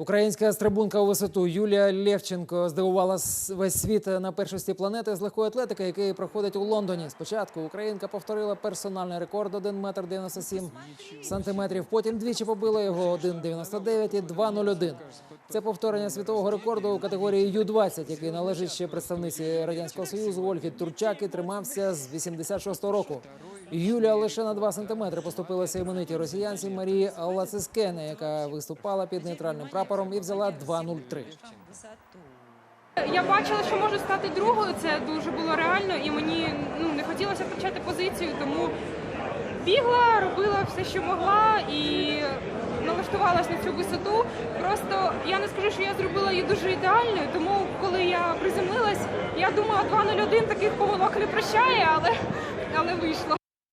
Українська стрибунка у висоту Юлія Лєвченко здивувала весь світ на першості планети з легкої атлетики, який проходить у Лондоні. Спочатку українка повторила персональний рекорд 1 метр 97 сантиметрів. Потім двічі побила його 1,99 і 2,01. Це повторення світового рекорду у категорії Ю-20, який належить ще представниці радянського союзу Ольгі Турчак і тримався з 86-го року. Юлія лише на 2 сантиметри поступилася іменитій росіянці Марії Лацискене, яка виступала під нейтральним прапором і взяла 2.03. Я бачила, що можу стати другою. Це дуже було реально, і мені ну не хотілося втрачати позицію, тому бігла, робила все, що могла, і налаштувалась на цю висоту. Просто я не скажу, що я зробила її дуже ідеальною, тому коли я приземлилась, я думала, 2.01 таких помилок не прощає, але, але вийшло.